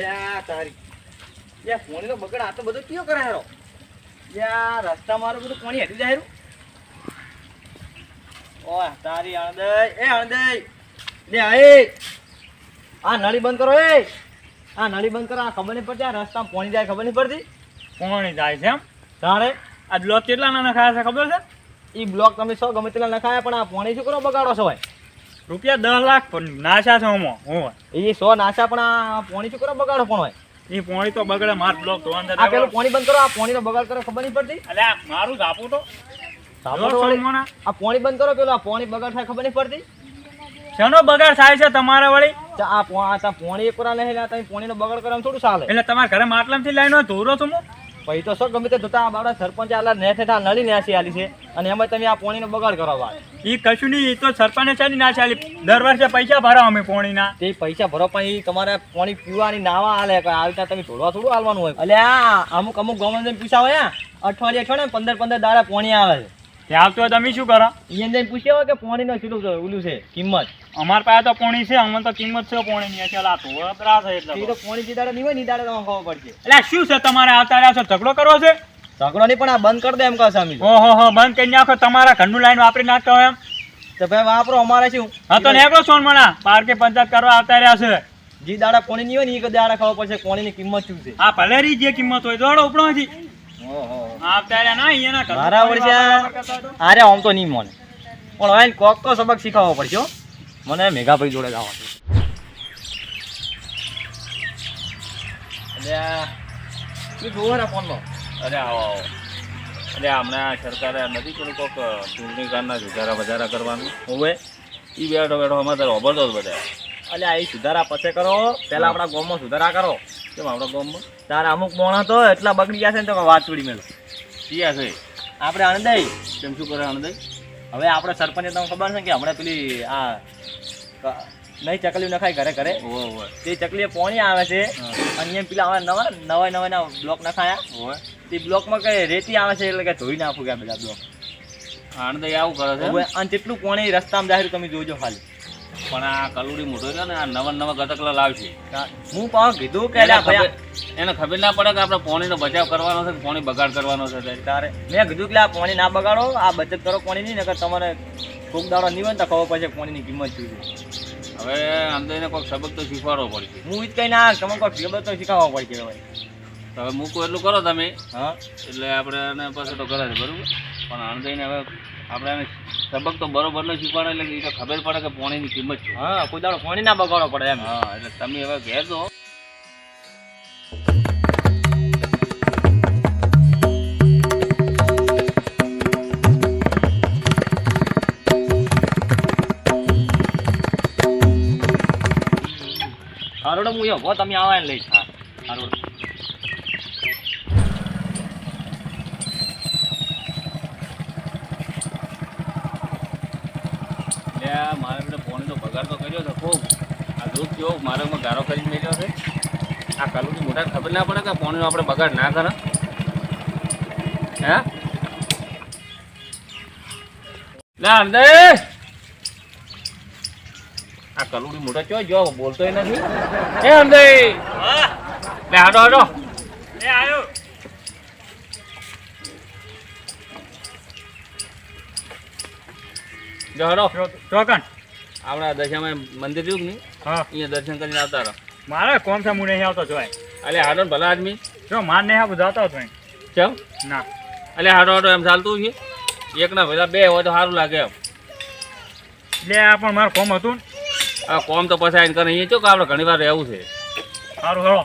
આ તારી. લે પોણીનો બગડ આ તો બધો કયો કરે હેરો? રસ્તા મારું બધું પોણી હેઠી જાય ઓય તારી આણદય એ આણદય લે આ એ. આ નળી બંધ કરો એ. આ નળી બંધ કરો આ ખબર નહીં પડતી આ રસ્તામાં પોણી જાય ખબર નહીં પડતી? પોણી જાય છે એમ? તારે? આ બ્લોક કેટલા ના ખાયા છે ખબર છે? ઈ બ્લોક તમે સો ગમે તેટલા નખાયા પણ આ પોણી શું કરો બગાડો છો ભાઈ? રૂપિયા દસ લાખ પણ નાશા છે હું એ સો નાશા પણ આ પોણી શું કરો બગાડો પણ હોય? એ પોણી તો બગડે માર બ્લોક ધોવાનું આ પેલું પોણી બંધ કરો આ પોણીનો બગાડ કરો ખબર નહીં પડતી? અલે આ મારું જ તો. આ પોણી બંધ કરો પેલું આ પોણી બગાડ થાય ખબર નહીં પડતી? શેનો બગાડ થાય છે તમારા વળી? આ પોણી એક વાર નહીં તમે પોણીનો બગાડ કરો થોડું ચાલે. એટલે તમારા ઘરે માટલામાંથી લઈને ધોરો છો હું? પછી તો શું ગમે તે જોતા આપણા સરપંચ આલા નેઠ હેઠા નળી નેસી આલી છે. અને એમાં તમે આ પોણીનો બગાડ કરો વાત. એ કશું નહીં એ તો સરપંચે છે ના ચાલી દર વર્ષે પૈસા ભરાવ અમે પોણીના. તે પૈસા ભરો પણ એ તમારે પોણી પીવાની નાવા હાલે આવી રીતના તમે ઢોળવા થોડું હાલવાનું હોય. એટલે આ અમુક અમુક ગવર્મેન્ટ પૂછ્યા હોય અઠવાડિયે અઠવાડિયે પંદર પંદર દાડા પોણી આવે છે. ત્યાં તો તમે શું કરો? એને પૂછ્યા હોય કે પોણીનો કેટલું ઓલું છે કિંમત? અમારા પાસે તો પોણી છે અમને તો કિંમત છે પોણીની ચાલ આ વપરા છે એટલે તો પોણી જે દાડે નહીં હોયની દાડે તમને ખબર પડશે. એટલે શું છે તમારે આવતા રહ્યા છો ઝઘડો કરવો છે? ઝઘડો નહીં પણ આ બંધ કરી દે એમ કહો સામી ઓહો હો બંધ કરી નાખો તમારા ઘરનું લાઈન વાપરી નાખતો એમ. તો ભાઈ વાપરો અમારે શું? હા તો નેકળો સોનમણા કે પંચાયત કરવા આવતા રહ્યા છે. જે દાડા પોણી નહીં હોય ને એ દાડા ખબર પડશે પોણીની કિંમત શું છે. હા ભલે રી જે કિંમત હોય દોડો ઉપડોથી આવતા રહ્યા ના અહીંયાના ઘરનું મારા પાણી વળી વાપરવા કરતા હોય તો. અરે આમ તો નહીં મને પણ હવે કોક તો સબક શીખવવો પડશે. મને મેઘાભાઈ જોડે જવા એટલે આ શું જોવો ને ફોનનો. અરે આવો આવો. અરે હમણાં સરકારે નથી પેલું કોક ચૂંટણી કારના સુધારા વધારા કરવાનું? હોવે એ? બેઠો બેઠો અમારે તો રોબરતો જ બધા. એટલે આ સુધારા પછી કરો. પહેલાં આપણા ગામમાં સુધારા કરો. કેમ આપણા ગામમાં? તારા અમુક મોણા તો એટલા બગડી ગયા છે ને તો વાત મેલો ક્યાં છે? આપણે આણંદાઈ કેમ શું કરે આનંદ હવે આપણે સરપંચ તમને ખબર છે કે હમણાં પેલી આ નહીં ચકલી નખાય ઘરે ઘરે. ઓવે તે ચકલીએ પોણી આવે છે. એમ પેલા હવે નવા નવા નવા ના બ્લોક નખાયા તે બ્લોકમાં કઈ રેતી આવે છે એટલે કે ધોઈ નાખું ગયા બધા બ્લોક. આણંદ આવું કરે છે અને જેટલું પોણી રસ્તામાં જાહેર તમે જોજો ખાલી. પણ આ કલુડી મોટો છે ને આ નવા નવા ગતકલા લાવશે. હું પણ કીધું કે એને ખબર ના પડે કે આપણે પોણીનો બચાવ કરવાનો છે કે પોણી બગાડ કરવાનો છે ત્યારે. તારે મેં કીધું કે આ પોણી ના બગાડો આ બચત કરો પોણી નહીં નકર તમારે કોક દાડો નહીં તો ખબર પડશે પોણીની કિંમત શું છે. હવે તો એને કોઈક સબક તો શીખવાડવો પડશે. હું જ કઈ ના તમે કોઈ સબક તો શીખવવો પડશે ભાઈ. તો હવે મૂકો એટલું કરો તમે. હા? એટલે આપણે પછી તો કરે છે બરોબર? પણ આમ જઈને હવે આપણે સબક તો બરોબર ન શીખવાડે એટલે એ તો ખબર પડે કે પોણીની કિંમત છે હા કોઈ દાડો પોણી ના બગાડો પડે એમ. હા એટલે તમે હવે ઘેર દો હારોડ હું હો તમે આવા લઈશ લઈ હા. હારોડો એટલે આ મારે એટલે પોણીનો બગાડ તો કર્યો છે ખૂબ. આ દૂધ કેવો મારે એમાં ગારો કરીને મેળ્યો છે. આ કાલુની મોટા ખબર ના પડે કે પોણીનો આપણે બગાડ ના કરે? હે? ના અંદર આ કલુડી મોટા ચો જો બોલતોય નથી? એ લે હાડો હાડો. એ આયો. જો હાડો. ચોકન આપણા દશામાં મંદિર જોયું હા. અહીંયા દર્શન કરીને આવતા રહો. મારે કોમ છે હું નહીં આવતો જોય અલે હાડો ભલા આદમી. જો માર નહીં આવું જતો હતો ચમ? ના. અલે હાડો હાડો એમ ચાલતું છે? એકના ભેગા બે હોય તો સારું લાગે એમ. એટલે આ પણ મારું કોમ હતું આ કોમ તો પછી આવીને કરે અહીંયા ચો કે આપણે ઘણી વાર રહેવું છે. સારું હળો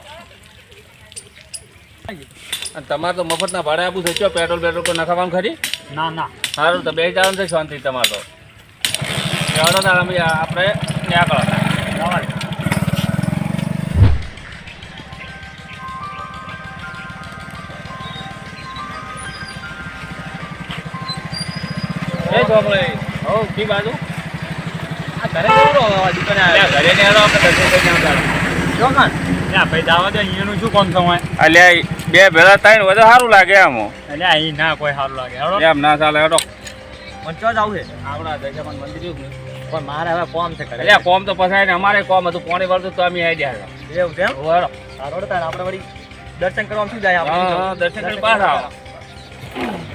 અને તમારે તો મફતના ભાડે આપવું છે ચો? પેટ્રોલ પેટ્રોલ કોઈ નખાવાનું ખરી? ના ના. સારું તો બે જવાનું છે શાંતિ તમારે તો. ચાલો તાર આપણે ત્યાં કરો જવા એ ચોપડે હો કી બાજુ. આ ઘરે કેવડો હવે દુકાને આવ્યો? ઘરે ને હેરો આપણે દર્શન કરીને આવતા. જો કાન. એટલે ભાઈ દાવા દે અહીંયાનું શું કોણ થવાય અલ્યા બે ભેળા થાય ને સારું લાગે એમ અલ્યા અહીં ના કોઈ સારું લાગે. એમ ના ચાલે હેડો. મને ચો જાવું છે? આપણા દશામાં મંદિર પણ મારે હવે કોમ છે કરે અલ્યા કોમ તો પસાય ને અમારે કોમ હતું. પોણી વળતું તો અમે આવી ગયા એવું છે એમ? સારો તાર આપણે વળી દર્શન કરવા શું જાય આપણે? દર્શન કરી પાછા આવો.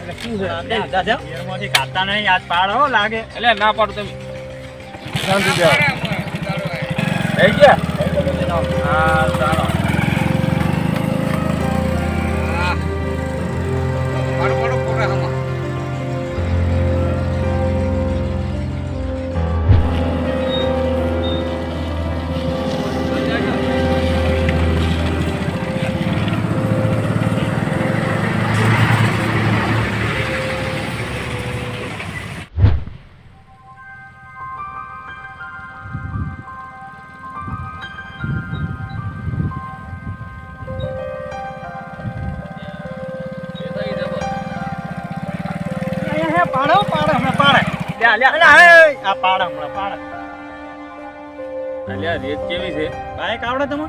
એટલે ખાતા નહીં. આજ પાડ હો લાગે. એટલે ના પાડો તમે. શાંતિ જાઓ. થઈ ગયા? હા આ પાડે હમણાં પાડે. અલ્યા રેત કેવી છે? બાઈક આવડે તમને?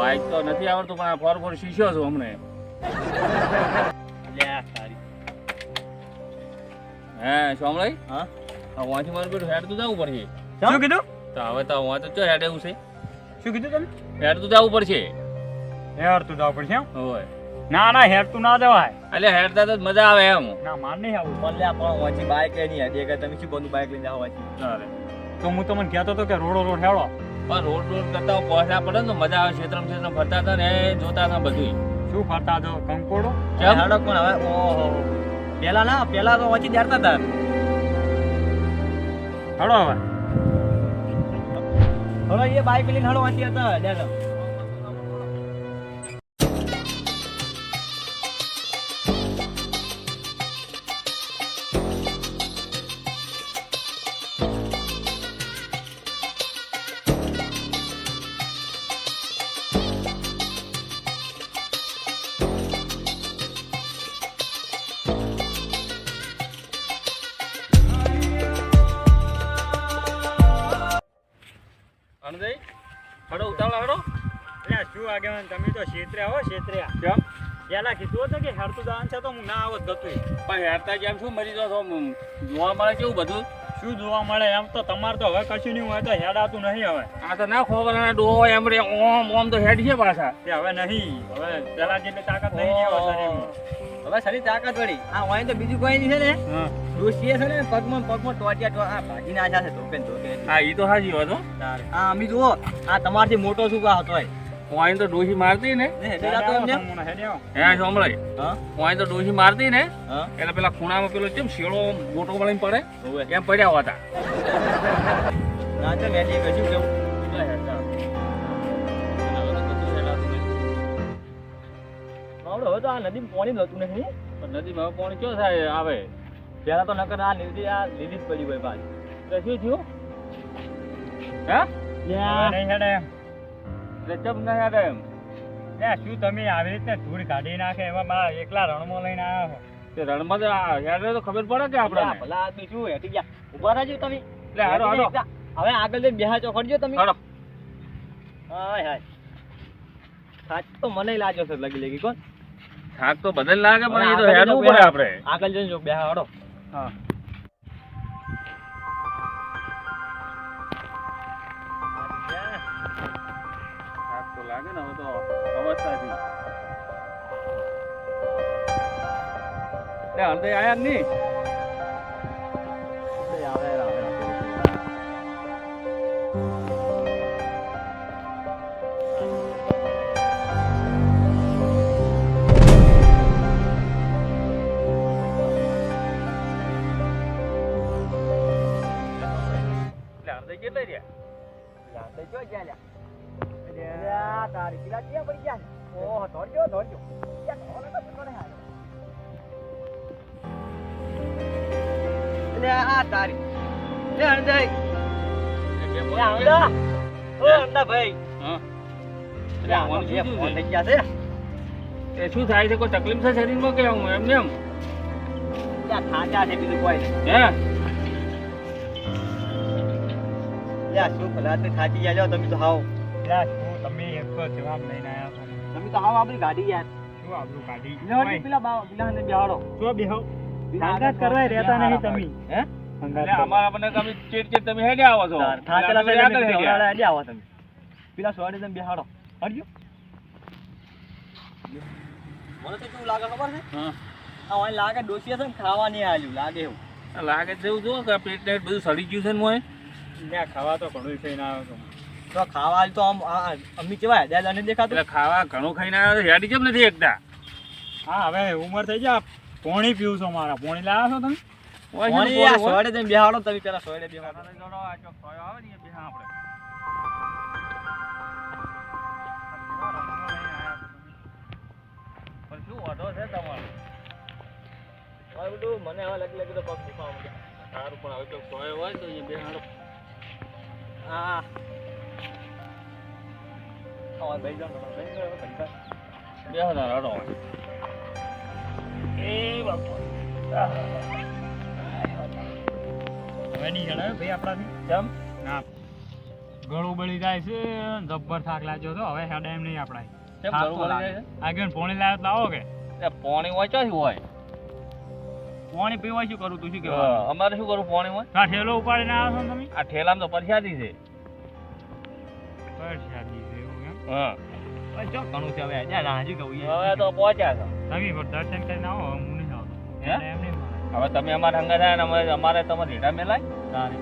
બાઇક તો નથી આવડતું પણ આ ફોર ફોર શીખ્યો છું હમણે. સારી. સોમલાઈ હા? વાંચી મારું બેટું હેડ તો જવું પડશે. શું કીધું? તો હવે તો વાંચો ચો હેડ એવું છે. શું કીધું તમે? હેડ તો જવું પડશે. હેર તું જાવ પડશે? હોય. ના ના હેર તું ના જવાય. એટલે હેડતા તો જ મજા આવે એમ. ના માર નહીં આવું. પણ લે પણ વાંચી બાઈક એ નહીં હતી કે તમે શું કોનું બાઈક લઈને જાઓ વાંચી? તો હું તમને કહેતો હતો કે રોડો રોડ હેળો પણ રોડ રોડ કરતા પહોંચા પડે ને તો મજા આવે ક્ષેત્રમ ક્ષેત્રમ ફરતા હતા ને એ જોતા હતા બધું શું ફરતા જો કંકોડો? હેડો પણ હવે? ઓહો. પેલા ના પેલા તો વાંચી જાડતા હતા. હળો હવે. હળો એ બાઈક લઈને હળો વાંચી હતા લે એટલે તમે તો છેતર્યા હો છેતર્યા કેમ? પેલા કીધું હતું કે હેરતું દાન છે તો હું ના આવત ગતું પણ હેડતા જેમ શું મરી જાવ જોવા મળે કેવું બધું? શું જોવા મળે એમ તો તમારે તો હવે કશું નહીં હોય તો હેડાતું નહીં હવે. આ તો ના ખોબરાના ડોહો એમ રે ઓમ ઓમ તો હેડ છે પાછા. તે હવે નહીં. હવે પેલા જેટલી તાકાત નહીં છે હવે સારી હવે સરી તાકાત વળી. આ વાંચી તો બીજું કોઈ નહીં છે ને. હા. છે ને પગમાં પગમાં ટોટિયા આ ભાગી નાખ્યા છે ધોકે ને ધોકે હા ઈ તો હાજી હતો આ અમી જુઓ આ તમારથી મોટો શું કા હતો વાઈન તો ડોશી મારતી ને. હે સોમલાઈ હા? તો ડોશી મારતી ને એટલે પેલા ખૂણામાં પેલો કેમ શેળો મોટો વળીને પડે? એમ પડ્યા હતા. ના તો મેં કશું કેવું. એટલે હવે તો આ નદીમાં પાણી નહીં. નદીમાં હવે પાણી ક્યાં થાય આવે? પેલા તો નકર આ લીધી આ લીધી જ પડી હોય પાછી. શું થયું? હે? નહીં હેડે. ચમ ના એમ. લે, શું તમે આવી રીતે ધૂળ કાઢી નાખે? એમાં મારા એકલા રણમાં લઈને આવ્યા છો તે રણમાં યાર તો ખબર પડે કે આપણે ભલા આદમી શું હેઠી ગયા? ઊભા રહેજો તમે. એટલે હારો હારો હવે આગળ જઈને બેહા ચોખડજો તમે. હારો હાય હાય. સાચ તો મને લાગ્યો છે લગી લગી કોણ? થાક તો બદલ લાગે પણ એ તો હેડવું પડે આપણે. આગળ જઈને જો બેહા હાડો હા. લે હળદઈ આયા જ નહીં આવે આવે લે હળદઈ કેટલે રહ્યા લાંબે જો જ્યાં લ્યા. અલ્યા, તારી અલ્યા, આ તારી. લે, હણદઈ. લે. ઓ, હણદાભાઈ. હા. લે, આમાં બે ફોન થઈ ગયા છે. એ શું થાય છે? કોઈ તકલીફ છે શરીરમાં કે હું એમને એમ? લ્યા, થાક્યા છે બીજું કોઈ હે? લ્યા, શું ભલા આદમી થાકી ગયા તમે તો હાવ. લે, શું? તમે એક તો જવાબ લઈને આવ્યા છો. તમે તો હાવ આપણી ગાડી યાર. શું આપણું ગાડી? પેલા બેહાડો. શું બેહો. આગળ કરવા રહેતા નહીં તમે. હે? હંગાત એટલે. અમારા મને તમે ચેટ ચેટ તમે હેડે આવો છો. થાકેલા છે આગળ તમે હેડ્યા. આવો તમે. પેલા સોડે તમે બેહાડો. હડજો મને તો કેવું લાગે ખબર છે? હા. આ લાગે ડોસી છે ને ખાવા નહીં આલ્યું લાગે એવું. લાગે છે એવું જો કે પેટ ને બધું સડી ગયું છે ને મોય ના ખાવા તો ઘણું ખાઈને આવ્યો તો. તો ખાવા તો આમ અમ્મી કેવાય દાદા ને દેખાતું ખાવા ઘણું ખાઈને આવ્યો હેડી કેમ નથી એકદા. હા હવે ઉંમર થઈ જાય પોણી પીવું છો મારા પોણી લાવ્યા છો તમે? ઓય આ પોણી હોય. સોયડે જઈને બેહાડો તમે પેલા સોયડે બેહાડો આ જોડો આ સોયો આવે ને એ બેહા આપણે. પણ શું વાંધો છે તમારો? હવે બધું મને હવે લગ લાગી તો પગ દુખાવા સારું પણ હવે ચોક સોયો હોય તો એ બેહાડો. હા. હવે ભાઈ જાઓ ભાઈ જાઓ, ભાઈ જાઓ. બેહો તાર હડો એ બાપુ હવે નહીં જણાવ્યું ભાઈ આપણાથી કેમ ના ગળું બળી જાય છે જબ્બર થાક લાગ્યો તો હવે હેડા એમ નહીં આપણા કેમ ગળું બળી જાય આગળ પોણી લાવ્યો તો કે? પોણી હોય ચોથી હોય. પોણી પીવાય શું કરું તું શું અમારે શું કરવું પોણી હોય? આ ઠેલો ઉપાડીને આવ્યો છો તમે? આ ઠેલામાં તો પરસાદી છે. પરસાદી છે એવું એમ? હા. હવે જો ઘણું છે હવે જ્યાં કહું હવે તો પહોંચ્યા છો. તમે દર્શન કરીને આવો હું નહીં આવતો. હવે તમે અમારે હંગા થાય ને અમારે અમારે તમારે રેડા મેલાય? તારે.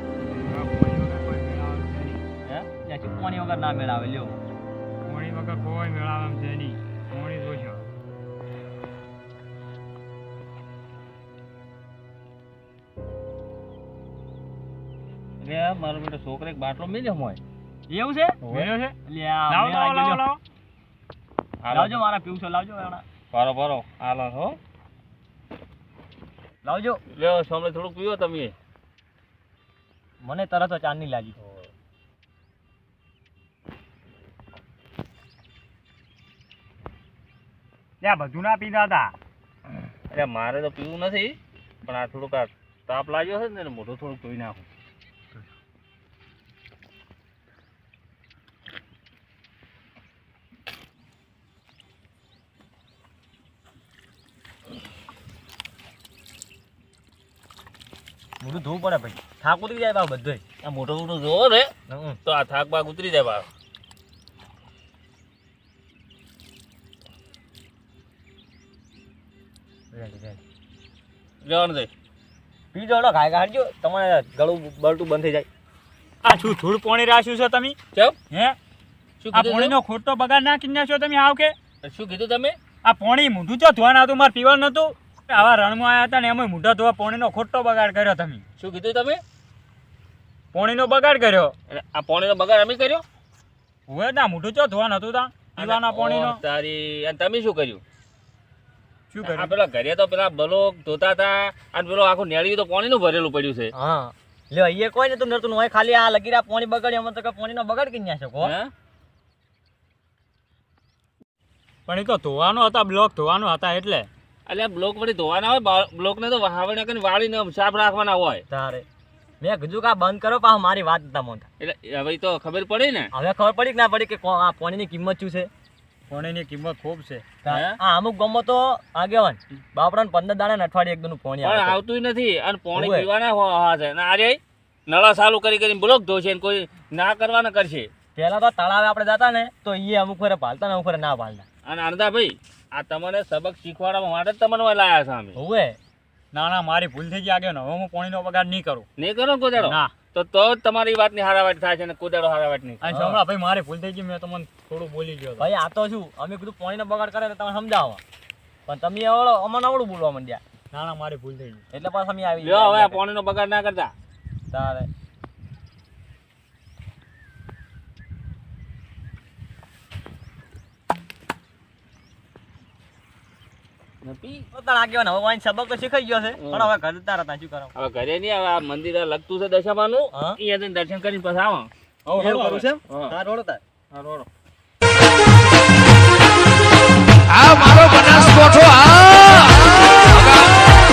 હે ચૂકવાની વગર ના મેળાવે? લ્યો. કોણી વગર કોઈ મેળાવાનું છે નહીં. પોણી જોશો રે મારો બેટો છોકરો એક બાટલો મિલ્યો હોય એવું છે? મેળ્યો છે? લાવો લાવો આવી લાવો. લાવજો મારા પીવું છે લાવજો એના. બરો બરો હાલો હો. લાવજો. લ્યો સામે થોડુંક પીવો તમે. મને તરત જ ચાંદની લાગી. ત્યાં બધું ના પીધા હતા એટલે મારે તો પીવું નથી પણ આ થોડુંક આ તાપ લાગ્યો છે ને મોઢું થોડુંક ધોઈ નાખું. મોઢું ધોવું પડે ભાઈ. થાક ઉતરી જાય બાપ બધોય. આ મોટો મોટો જોવો ને તો આ થાક બાગ ઉતરી જાય રેડી. જવાનું ખાય તમારે ગળું બળતું બંધ થઈ જાય. આ શું થોડું પોણી રાખ્યું છે તમે? કેમ? હે? શું આ કીધું પોણીનો ખોટો બગાડ નાખી છો તમે આવ કે? શું કીધું તમે? આ પોણી મૂંઢું છો ધોવાનું હતું મારે પીવાનું નતું. આવા રણમાં આવ્યા હતા ને એમાં મૂંઢા ધોવા પોણીનો ખોટો બગાડ કર્યો તમે. શું કીધું તમે? પોણીનો બગાડ કર્યો. એટલે આ પોણીનો બગાડ અમે કર્યો? હોય ના મૂંઢું ચો ધોવાનું હતું તા? પીવાના પોણીનો. તારી અને તમે શું કર્યું? શું આ કર્યું પેલા ઘરે તો પેલા બલો ધોતા હતા અને પેલો આખું નેળિયું તો પોણીનું ભરેલું પડ્યું છે. હા. લ્યો અહીંયા કોઈ નતું નતું હોય ખાલી આ લગીરા પોણી બગાડી અમે તો કે પોણીનો બગાડ કરી ના શકો હે? પણ એ તો ધોવાનો હતા બ્લોક ધોવાનો હતા એટલે. એટલે બ્લોક વળી ધોવાના હોય બ્લોક ને તો વાવણી કરીને વાળીને સાફ રાખવાના હોય. તારે. મેં કીધું કે આ બંધ કરો પાછું મારી વાત હતા મોનતા એટલે હવે તો ખબર પડી ને? હવે ખબર પડી કે ના પડી કે આ પોણીની કિંમત શું છે? પોણીની કિંમત ખૂબ છે. હા? અમુક ગમો તો આગેવાન બાપડાને પંદર દાડા ને અઠવાડિયે એક દનું પોણી પણ આવતું નથી અને પોણી પીવાના હો- છે. ને આજે નળા ચાલુ કરી કરીને બ્લોક ધોશે ને કોઈ ના કરવાના કરશે. પેલા તો તળાવે આપણે જતા ને તો એ અમુક ફરે પાલતા ને અમુક ફરે ના પાલતા. અને અણદાભાઈ આ તમને સબક શીખવાડવા માટે જ તમને લાયા છે અમે. હોવે. ના ના મારી ભૂલ થઈ ગઈ આગળ હવે હું પોણીનો બગાડ નહીં કરું. નહીં કરો કોદાડો? ના. તો તો જ તમારી વાતની હારાવાટ થાય છે ને કોદાડો હારાવાટ નહીં. અને સાંભળા ભાઈ મારી ભૂલ થઈ ગઈ મેં તમને થોડું બોલી ગયો ભાઈ આ તો શું? અમે કીધું પોણીનો બગાડ કરે તમે સમજાવો. પણ તમે અવળો અમને અવળું બોલવા માંડ્યા. ના ના મારી ભૂલ થઈ ગઈ. એટલે પાછા અમે આવી ગયો. હવે પાણીનો બગાડ ના કરતા. તારે પી પોતાના આગેવાન હવે વાંઈ સબક તો શીખાઈ ગયો છે. પણ હવે ઘરે તારા ત્યાં શું કરો હવે ઘરે નહીં હવે આ મંદિર લગતું છે દશામાનું. જઈને દર્શન કરીને પછી આવો. કરું છે હા. રોડો તાર હા, રોડો. આ મારો બનાસકોઠો આ